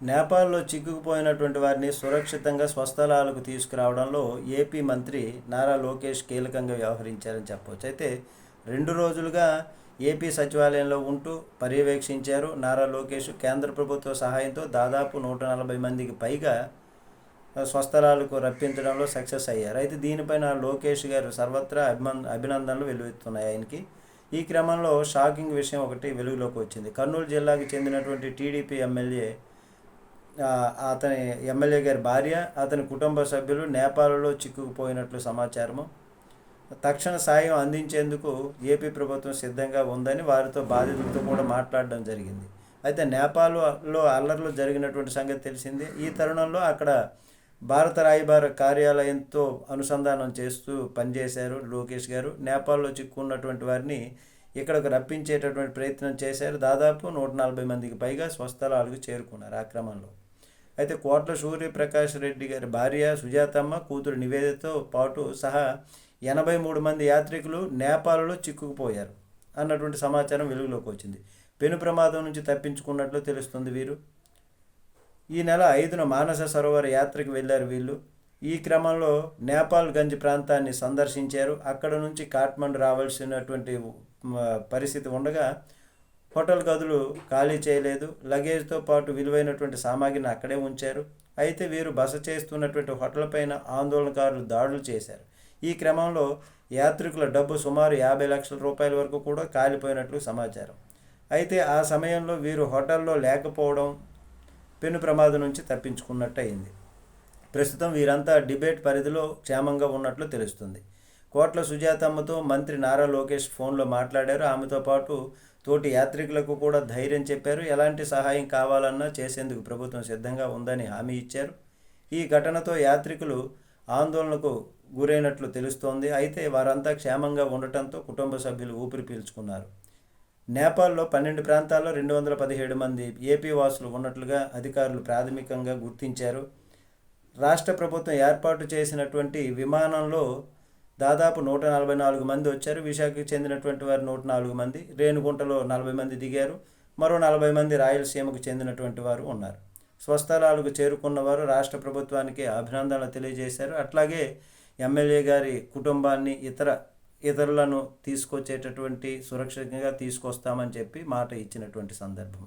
నేపాల్లో చిక్కుకుపోయినటువంటి వారిని సురక్షితంగా స్వస్థలాలకు తీసుకురావడంలో ఏపీ మంత్రి నారా లోకేష్ కీలకంగా వ్యవహరించారని చెప్పవచ్చు అయితే రెండు రోజులుగా ఏపీ సచివాలయంలో ఉంటూ పర్యవేక్షించారు నారా లోకేష్. కేంద్ర ప్రభుత్వ సహాయంతో దాదాపు నూట నలభై మందికి పైగా స్వస్థలాలకు రప్పించడంలో సక్సెస్ అయ్యారు. అయితే దీనిపైన లోకేష్ గారు సర్వత్రా అభిమన్ అభినందనలు వెలువెత్తున్నాయి ఆయనకి. ఈ క్రమంలో షాకింగ్ విషయం ఒకటి వెలుగులోకి వచ్చింది. కర్నూలు జిల్లాకు చెందినటువంటి టీడీపీ ఎమ్మెల్యే అతని ఎమ్మెల్యే గారి భార్య అతని కుటుంబ సభ్యులు నేపాల్లో చిక్కుకుపోయినట్లు సమాచారము. తక్షణ సాయం అందించేందుకు ఏపీ ప్రభుత్వం సిద్ధంగా ఉందని వారితో బాధితులతో కూడా మాట్లాడడం జరిగింది. అయితే నేపాల్లో అల్లర్లు జరిగినటువంటి సంగతి తెలిసింది. ఈ తరుణంలో అక్కడ భారత రాయబార కార్యాలయంతో అనుసంధానం చేస్తూ పనిచేశారు లోకేష్ గారు. నేపాల్లో చిక్కున్నటువంటి వారిని ఇక్కడకు రప్పించేటటువంటి ప్రయత్నం చేశారు. దాదాపు నూట నలభై మందికి పైగా స్వస్థలాలకు చేరుకున్నారు ఆ క్రమంలో అయితే కోట్ల సూర్యప్రకాష్ రెడ్డి గారి భార్య సుజాతమ్మ కూతురు నివేదితో పాటు సహా ఎనభై మూడు మంది యాత్రికులు నేపాల్లో చిక్కుకుపోయారు అన్నటువంటి సమాచారం వెలుగులోకి వచ్చింది. పెను ప్రమాదం నుంచి తప్పించుకున్నట్లు తెలుస్తుంది వీరు. ఈ నెల ఐదున మానస సరోవర యాత్రకు వెళ్ళారు వీళ్ళు. ఈ క్రమంలో నేపాల్ గంజ్ ప్రాంతాన్ని సందర్శించారు. అక్కడ నుంచి కాట్మండు రావాల్సినటువంటి పరిస్థితి ఉండగా హోటల్ గదులు ఖాళీ చేయలేదు. లగేజ్తో పాటు విలువైనటువంటి సామాగ్రిని అక్కడే ఉంచారు. అయితే వీరు బస చేస్తున్నటువంటి హోటల్ పైన ఆందోళనకారులు దాడులు చేశారు. ఈ క్రమంలో యాత్రికుల డబ్బు సుమారు యాభై లక్షల రూపాయల వరకు కూడా కాలిపోయినట్లు సమాచారం. అయితే ఆ సమయంలో వీరు హోటల్లో లేకపోవడం పెను ప్రమాదం నుంచి తప్పించుకున్నట్టు అయింది ప్రస్తుతం వీరంతా డిబేట్ పరిధిలో క్షేమంగా ఉన్నట్లు తెలుస్తుంది. కోట్ల సుజాతమ్మతో మంత్రి నారా లోకేష్ ఫోన్లో మాట్లాడారు. ఆమెతో పాటు తోటి యాత్రికులకు కూడా ధైర్యం చెప్పారు. ఎలాంటి సహాయం కావాలన్నా చేసేందుకు ప్రభుత్వం సిద్ధంగా ఉందని హామీ ఇచ్చారు. ఈ ఘటనతో యాత్రికులు ఆందోళనకు గురైనట్లు తెలుస్తోంది. అయితే వారంతా క్షేమంగా ఉండటంతో కుటుంబ సభ్యులు ఊపిరి పీల్చుకున్నారు. నేపాల్లో పన్నెండు ప్రాంతాల్లో రెండు వందల పదిహేడు మంది ఏపీ వాసులు ఉన్నట్లుగా అధికారులు ప్రాథమికంగా గుర్తించారు. రాష్ట్ర ప్రభుత్వం ఏర్పాటు చేసినటువంటి విమానంలో దాదాపు నూట నలభై నాలుగు మంది వచ్చారు. విశాఖకు చెందినటువంటి వారు నూట నాలుగు మంది. రేణుగుంటలో నలభై మంది దిగారు. మరో నలభై మంది రాయలసీమకు చెందినటువంటి వారు ఉన్నారు. స్వస్థలాలకు చేరుకున్న వారు రాష్ట్ర ప్రభుత్వానికి అభినందనలు తెలియజేశారు. అట్లాగే ఎమ్మెల్యే గారి కుటుంబాన్ని ఇతర ఇతరులను తీసుకొచ్చేటటువంటి సురక్షితంగా తీసుకొస్తామని చెప్పి మాట ఇచ్చినటువంటి సందర్భం.